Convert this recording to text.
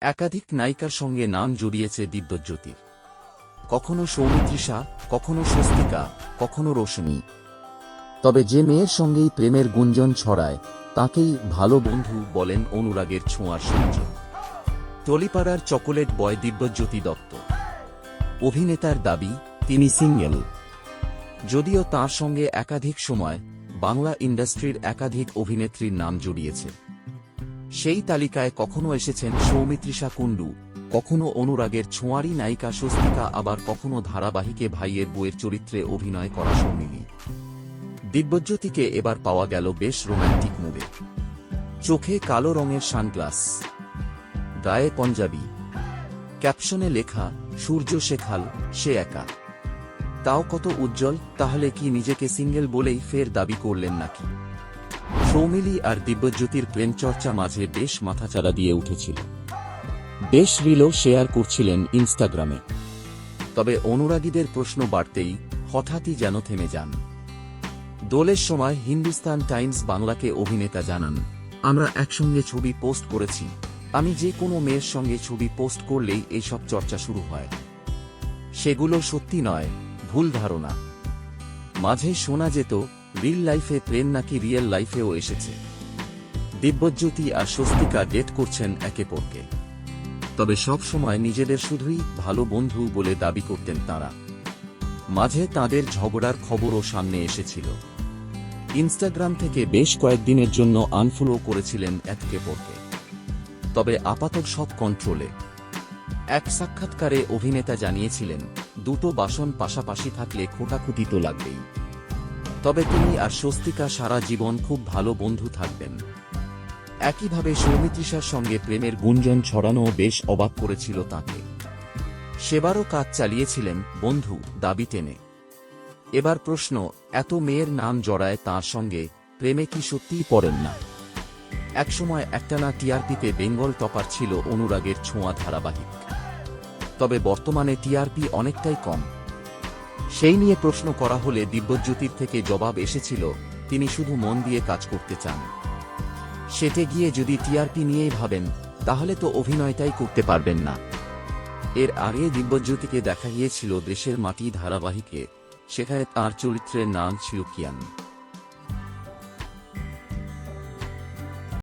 একাধিক নায়িকার সঙ্গে নাম জড়িয়েছে দিব্যজ্যোতির। কখনো সৌমিত্রিষা, কখনো স্বস্তিকা, কখনো রোশনী। তবে যে মেয়ের সঙ্গেই প্রেমের গুঞ্জন ছড়ায়, তাকেই ভালো বন্ধু বলেন অনুরাগের ছোঁয়ার সূর্য। টলিপাড়ার চকোলেট বয় দিব্যজ্যোতি দত্ত। অভিনেতার দাবি, তিনি সিঙ্গেল। যদিও তার সঙ্গে একাধিক সময় বাংলা ইন্ডাস্ট্রির একাধিক অভিনেত্রীর নাম জড়িয়েছে। সেই তালিকায় কখনো এসেছেন সৌমিত্রিষা কুণ্ডু, কখনো অনুরাগের ছোঁয়ারি নায়িকা স্বস্তিকা, আবার কখনো ধারাবাহিকে ভাইয়ের বইয়ের চরিত্রে অভিনয় করা সৌমিলি দিব্যজ্যোতিকে এবার পাওয়া গেল বেশ রোম্যান্টিক মুভে চোখে কালো রঙের সানগ্লাস। গায়ে পঞ্জাবি। ক্যাপশনে লেখা, সূর্য শেখাল, সে একা। তাও কত উজ্জ্বল, তাহলে কি নিজেকে সিঙ্গেল বলেই ফের দাবি করলেন নাকি? সৌমিলি আর দিব্যজ্যোতির প্রেম চর্চা মাঝে বেশ মাথাচাড়া দিয়ে উঠেছিল। বেশ রিলও শেয়ার করছিলেন ইনস্টাগ্রামে। তবে অনুরাগীদের প্রশ্ন বাড়তেই হঠাৎই যেন থেমে যান। দোলের সময় হিন্দুস্তান টাইমস বাংলাকে অভিনেতা জানান, আমরা একসঙ্গে ছবি পোস্ট করেছি। আমি যে কোনো মেয়ের সঙ্গে ছবি পোস্ট করলেই এইসব চর্চা শুরু হয়। সেগুলো সত্যি নয়, ভুল ধারণা। মাঝে শোনা যেত রিল লাইফে প্রেম নাকি রিয়েল লাইফেও এসেছে। দিব্যজ্যোতি আর স্বস্তিকা ডেট করছেন একে পরকে তবে সব সময় নিজেদের শুধুই ভালো বন্ধু বলে দাবি করতেন তারা। মাঝে তাদের ঝগড়ার খবরও সামনে এসেছিল। ইনস্টাগ্রাম থেকে বেশ কয়েকদিনের জন্য আনফলো করেছিলেন একে পরকে তবে আপাতত সব কন্ট্রোলে এক সাক্ষাৎকারে অভিনেতা জানিয়েছিলেন, দুটো বাসন পাশাপাশি থাকলে খোটাখুটি তো লাগবেই। তবে তিনি আর স্বস্তিকা সারা জীবন খুব ভালো বন্ধু থাকবেন। একইভাবে সৌমিত্রিষার সঙ্গে প্রেমের গুঞ্জন ছড়ানো বেশ অবাক করেছিল তাকে। সেবারও কাজ চালিয়েছিলেন, বন্ধু, দাবি টেনে। এবার প্রশ্ন, এত মেয়ের নাম জড়ায় তার সঙ্গে প্রেমে কি সত্যিই পড়েন না? একসময় একটানা টিআরপিতে বেঙ্গল টপার ছিল অনুরাগের ছোঁয়া ধারাবাহিক। তবে বর্তমানে টিআরপি অনেকটাই কম। সেই নিয়ে প্রশ্ন করা হলে দিব্যজ্যোতির থেকে জবাব এসেছিল, তিনি শুধু মন দিয়ে কাজ করতে চান। সেটে গিয়ে যদি টিআরপি নিয়েই ভাবেন, তাহলে তো অভিনয়টাই করতে পারবেন না। এর আগে দিব্যজ্যোতিকে দেখা গিয়েছিল দেশের মাটি ধারাবাহিকে, সেখানে তার চরিত্রের নাম ছিল কিয়ান।